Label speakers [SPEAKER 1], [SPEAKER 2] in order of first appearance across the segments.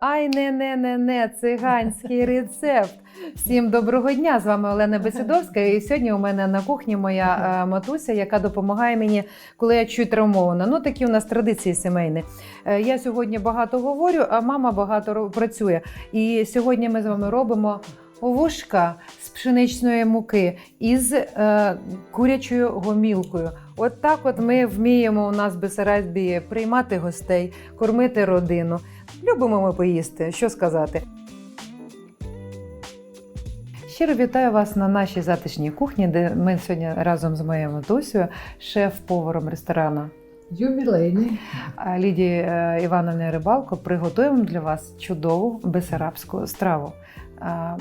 [SPEAKER 1] Ай, не, не, не, не, циганський рецепт. Всім доброго дня! З вами Олена Бесідовська. І сьогодні у мене на кухні моя е, матуся, яка допомагає мені, коли я чуть травмована. Ну, такі у нас традиції сімейні. Е, Я сьогодні багато говорю, а мама багато працює. І сьогодні ми з вами робимо вушка з пшеничної муки із е, курячою гомілкою. От так от ми вміємо у нас в Бесарабії приймати гостей, кормити родину. Любимо ми поїсти, що сказати. Щиро вітаю вас на нашій затишній кухні, де ми сьогодні разом з моєю матусею, шеф-поваром ресторану
[SPEAKER 2] Юбілейний.
[SPEAKER 1] а, Лідії е, Івановни Рибалко, приготуємо для вас чудову бесарабську страву.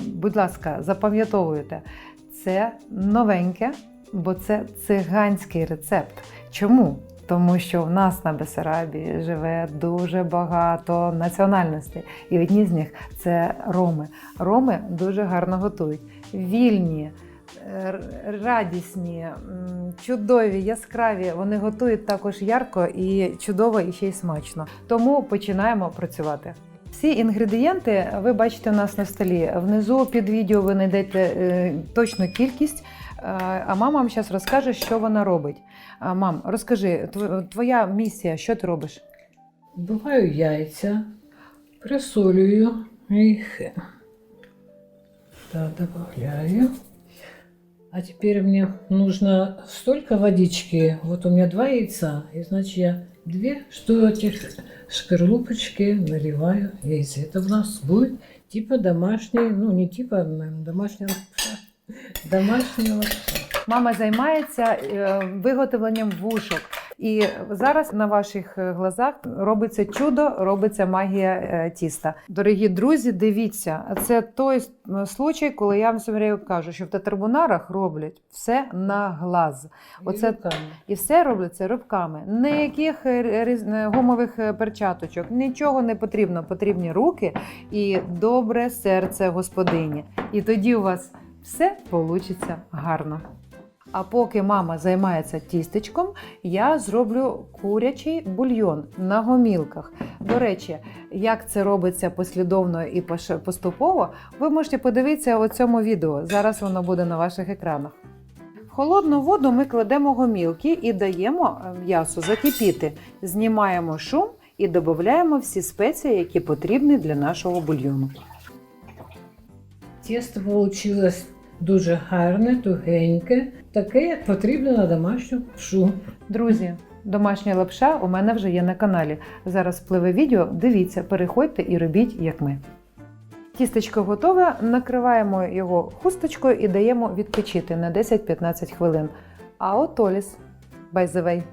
[SPEAKER 1] Будь ласка, запам'ятовуйте, це новеньке, бо це циганський рецепт. Чому? Тому що в нас на Бесарабії живе дуже багато національностей, і одні з них це роми. Роми дуже гарно готують. Вільні, е, радісні, чудові, яскраві. Вони готують також ярко і чудово, і ще й смачно. Тому починаємо працювати. Всі інгредієнти ви бачите у нас на столі. Внизу під відео ви знайдете е, точну кількість. Е, А мама вам зараз розкаже, що вона робить. А, Мам, розкажи, тв- твоя місія, що ти робиш?
[SPEAKER 2] Буваю яйця, присолюю їх. Да, добавляю. А теперь мне нужно столько водички. Вот у меня два яйца, и значит я две, что этих шкарлупочки наливаю яйца. Это у нас будет типа домашний, ну не типа, наверное, домашняя Домашняя лапша.
[SPEAKER 1] Мама займається е, виготовленням вушок. І зараз на ваших е, глазах робиться чудо, робиться магія е, тіста. Дорогі друзі, дивіться, це той случай, коли я вам время кажу, що в тетрбунарах роблять все на глаз. Оце-. І все робиться рибками. Ніяких гумових перчаточок, нічого не потрібно. Потрібні руки і добре серце господині. І тоді у вас все вийде гарно. А поки мама займається тістечком, я зроблю курячий бульйон на гомілках. До речі, як це робиться послідовно і поступово, ви можете подивитися у цьому відео. Зараз воно буде на ваших екранах. В холодну воду ми кладемо гомілки і даємо е, м'ясу закипіти. Знімаємо шум і додаємо всі спеції, які потрібні для нашого бульйону.
[SPEAKER 2] Тісто получилось дуже гарне, тугеньке, таке, як потрібно на домашню шу.
[SPEAKER 1] Друзі, домашня лапша у мене вже є на каналі. Зараз впливе відео. Дивіться, переходьте і робіть, як ми. Тістечко готове, накриваємо його хусточкою і даємо відпочити на 10-15 хвилин. А от Оліс, by the way.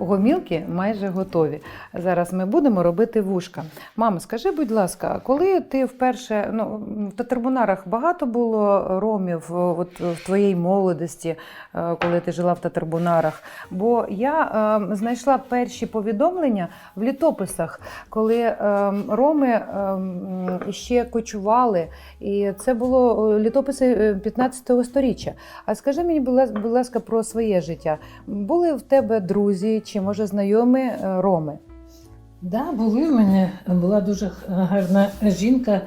[SPEAKER 1] Гомілки майже готові. Зараз ми будемо робити вушка. Мамо, скажи, будь ласка, коли ти вперше ну, в Татарбунарах багато було ромів е, от, в твоїй молодості, е, коли ти жила в Татарбунарах? Бо я е, знайшла перші повідомлення в літописах, коли е, роми е, ще кочували, і це було е, літописи е, 15 століття. А скажи мені, будь ласка, про своє життя. Були в тебе друзі чи може знайомі е, роми?
[SPEAKER 2] Да, були в мене, була дуже гарна жінка.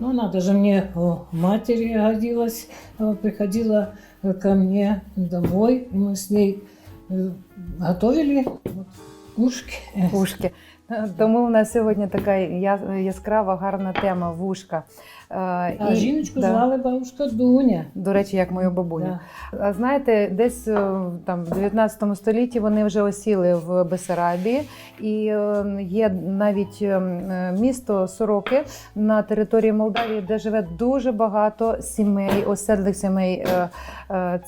[SPEAKER 2] Ну, вона даже мне о, матери годилась, Э, приходила э, ко мне домой, и мы с ней э, готовили вот, ушки.
[SPEAKER 1] Тому у нас сьогодні така яскрава, гарна тема вушка. Е,
[SPEAKER 2] А
[SPEAKER 1] і-
[SPEAKER 2] жіночку
[SPEAKER 1] да.
[SPEAKER 2] звали бабушка Дуня.
[SPEAKER 1] До речі, як мою бабуню.
[SPEAKER 2] Да.
[SPEAKER 1] А знаєте, десь е, там в 19 столітті вони вже осіли в Бесарабії, і е, є навіть місто Сороки на території Молдавії, де живе дуже багато сімей, оседлих сімей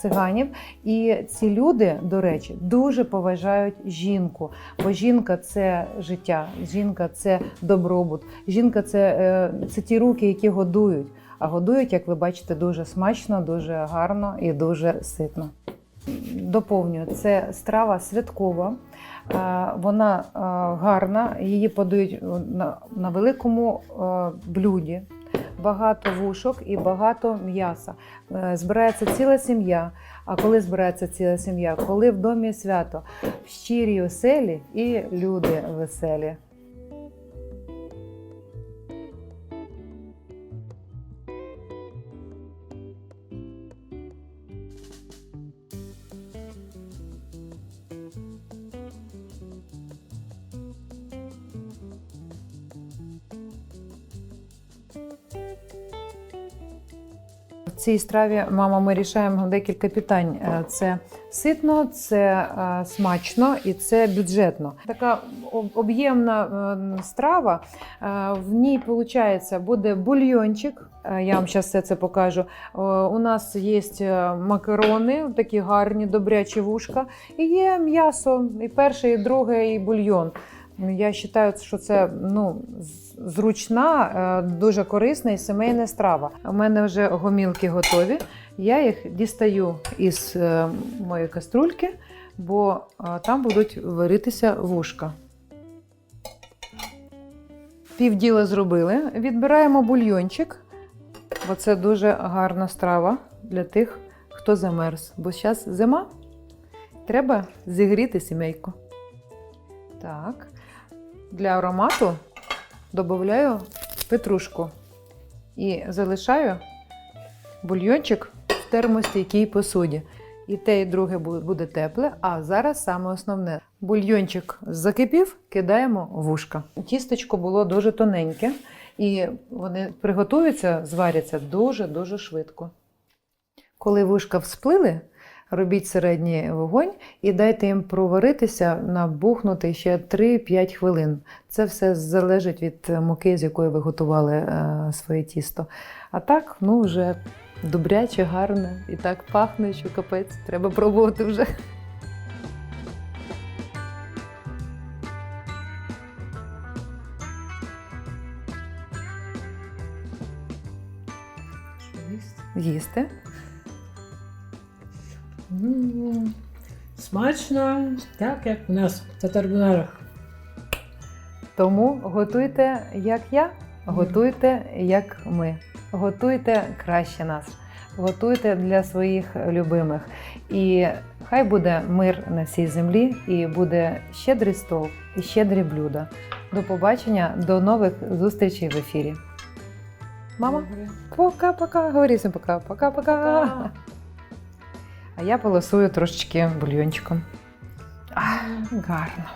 [SPEAKER 1] циганів. І ці люди, до речі, дуже поважають жінку, бо жінка це життя, жінка це добробут, жінка це, е, це ті руки, які годують. А годують, як ви бачите, дуже смачно, дуже гарно і дуже ситно. Доповнюю, це страва святкова, е, вона е, гарна, її подають на, великому блюді. Багато вушок і багато м'яса. Е, Збирається ціла сім'я. А коли збирається ціла сім'я? Коли в домі свято, в щирій оселі і люди веселі. Цій страві, мама, ми рішаємо декілька питань: Е, це ситно, це е, смачно і це бюджетно. Така об'ємна е, страва. В ній виходить, буде бульйончик. Я вам зараз все це покажу. У нас є макарони, такі гарні, добрячі вушка, і є м'ясо, і перше, і друге, і бульйон. Я вважаю, що це ну, зручна, е, дуже корисна і сімейна страва. У мене вже гомілки готові. Я їх дістаю із е, моєї каструльки, бо е, там будуть варитися вушка. Півділа зробили. Відбираємо бульйончик, бо це дуже гарна страва для тих, хто замерз. Бо зараз зима. Треба зігріти сімейку. Так. Для аромату додаю петрушку і залишаю бульйончик в термостійкій посуді. І те, і друге буде тепле. А зараз саме основне. Бульйончик закипів, кидаємо вушка. Тістечко було дуже тоненьке, і вони приготуються, зваряться дуже-дуже швидко. Коли вушка всплили, робіть середній вогонь і дайте їм проваритися, набухнути ще 3-5 хвилин. Це все залежить від муки, з якої ви готували е, своє тісто. А так, ну вже добряче, гарне і так пахне, що капець. Треба пробувати вже. Їсти.
[SPEAKER 2] М, Смачно, так як у нас в татарбунарах.
[SPEAKER 1] Тому готуйте, як я, готуйте, як ми. Готуйте краще нас. Готуйте для своїх любимих. І хай буде мир на всій землі, і буде щедрий стол і щедрі блюда. До побачення, до нових зустрічей в ефірі. Мама, пока-пока. Говори всім пока, пока-пока. А я полосую трошечки бульйончиком. А, гарно.